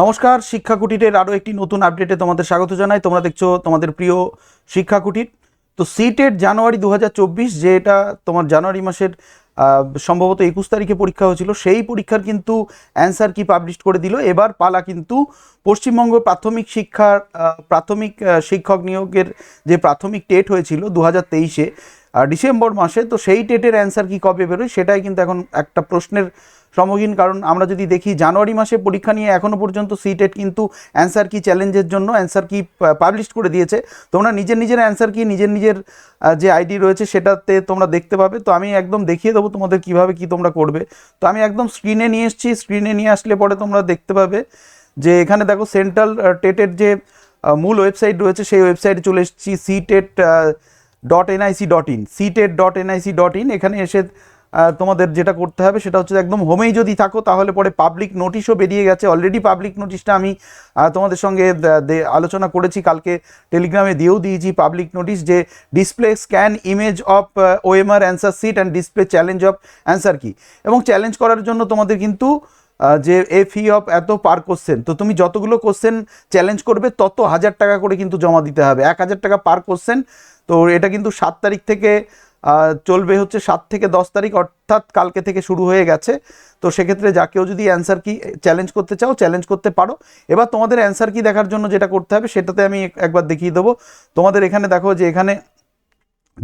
নমস্কার, শিক্ষা কুটিরের আরও একটি নতুন আপডেটে তোমাদের স্বাগত জানাই। তোমরা দেখছ তোমাদের প্রিয় শিক্ষা কুটির। তো সিটেট জানুয়ারি দু হাজার চব্বিশ যে এটা তোমার জানুয়ারি মাসের সম্ভবত একুশ তারিখে পরীক্ষা হয়েছিল, সেই পরীক্ষার কিন্তু অ্যান্সার কি পাবলিশ করে দিল। এবার পালা কিন্তু পশ্চিমবঙ্গ প্রাথমিক শিক্ষার প্রাথমিক শিক্ষক নিয়োগের যে প্রাথমিক টেট হয়েছিল দু হাজার ডিসেম্বর মাসে, তো সেই টেটের অ্যান্সার কি কবে বেরোয়, সেটাই কিন্তু এখন একটা প্রশ্নের সম্মুখীন কারণ আমরা যদি দেখি জানুয়ারি মাসে পরীক্ষা নিয়ে এখনও পর্যন্ত সিটেট কিন্তু অ্যান্সার কি চ্যালেঞ্জের জন্য অ্যান্সার কি পাবলিশ করে দিয়েছে। তোমরা নিজের নিজের অ্যান্সার কি নিজের নিজের যে আইডি রয়েছে সেটাতে তোমরা দেখতে পাবে। তো আমি একদম দেখিয়ে দেবো তোমাদের কীভাবে কি তোমরা করবে। তো আমি একদম স্ক্রিনে নিয়ে এসেছি। স্ক্রিনে নিয়ে আসলে পরে তোমরা দেখতে পাবে যে এখানে দেখো সেন্ট্রাল টেটের যে মূল ওয়েবসাইট রয়েছে সেই ওয়েবসাইটে চলে এসেছি CTET dot NIC dot in CTET dot NIC dot in এখানে এসে তোমাদের যেটা করতে হবে সেটা হচ্ছে একদম হোমেই যদি থাকো, তাহলে পরে পাবলিক নোটিশও বেরিয়ে গেছে। অলরেডি পাবলিক নোটিশটা আমি তোমাদের সঙ্গে আলোচনা করেছি, কালকে টেলিগ্রামে দিয়েও দিয়েছি পাবলিক নোটিশ যে display scan image of OMR answer sheet and display challenge of answer key এবং চ্যালেঞ্জ করার জন্য তোমাদের কিন্তু যে এ ফি অফ এত পার কোশ্চেন তো তুমি যতগুলো কোশ্চেন চ্যালেঞ্জ করবে, তত হাজার টাকা করে কিন্তু জমা দিতে হবে। এক হাজার টাকা পার কোশ্চেন তো এটা কিন্তু সাত তারিখ থেকে চলবে হচ্ছে সাত থেকে দশ তারিখ, অর্থাৎ কালকে থেকে শুরু হয়ে গেছে। তো সেক্ষেত্রে যা কেউ যদি অ্যান্সার কি চ্যালেঞ্জ করতে চাও চ্যালেঞ্জ করতে পারো। এবার তোমাদের অ্যান্সার কি দেখার জন্য যেটা করতে হবে, সেটাতে আমি একবার দেখিয়ে দেবো। তোমাদের এখানে দেখো যে এখানে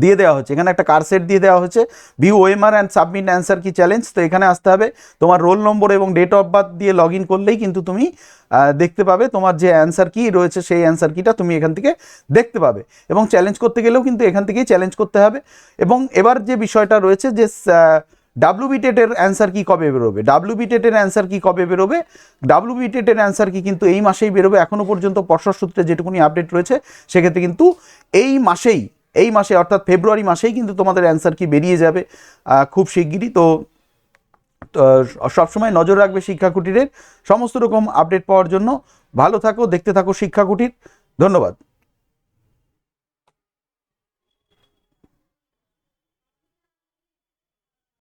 দিয়ে দেওয়া হচ্ছে। এখানে একটা কার সেট দিয়ে দেওয়া হচ্ছে। View OMR and submit answer key challenge? তো এখানে আসতে হবে। তোমার রোল নম্বর এবং ডেট অফ বার্থ দিয়ে লগ ইন করলেই কিন্তু তুমি দেখতে পাবে তোমার যে অ্যান্সার কি রয়েছে, সেই অ্যান্সার কিটা তুমি এখান থেকে দেখতে পাবে। এবং চ্যালেঞ্জ করতে গেলেও কিন্তু এখান থেকেই চ্যালেঞ্জ করতে হবে। এবং এবার যে বিষয়টা রয়েছে যে ডাব্লিউ বিটেটের অ্যান্সার কি কবে বেরোবে? ডাব্লিউ বিটেটের অ্যান্সার কি কবে বেরোবে? ডাব্লিউ বিটেটের অ্যান্সার কি কিন্তু এই মাসেই বেরোবে। এখনও পর্যন্ত পর্ষদ সূত্রে যেটুকুনি আপডেট রয়েছে, সেক্ষেত্রে কিন্তু এই মাসেই এই মাসে, অর্থাৎ ফেব্রুয়ারি মাসেই কিন্তু তোমাদের অ্যান্সার কি বেরিয়ে যাবে খুব শিগগিরই। তো সবসময় নজর রাখবে শিক্ষা কুটিরের সমস্ত রকম আপডেট পাওয়ার জন্য। ভালো থাকো, দেখতে থাকো শিক্ষা কুটির ধন্যবাদ।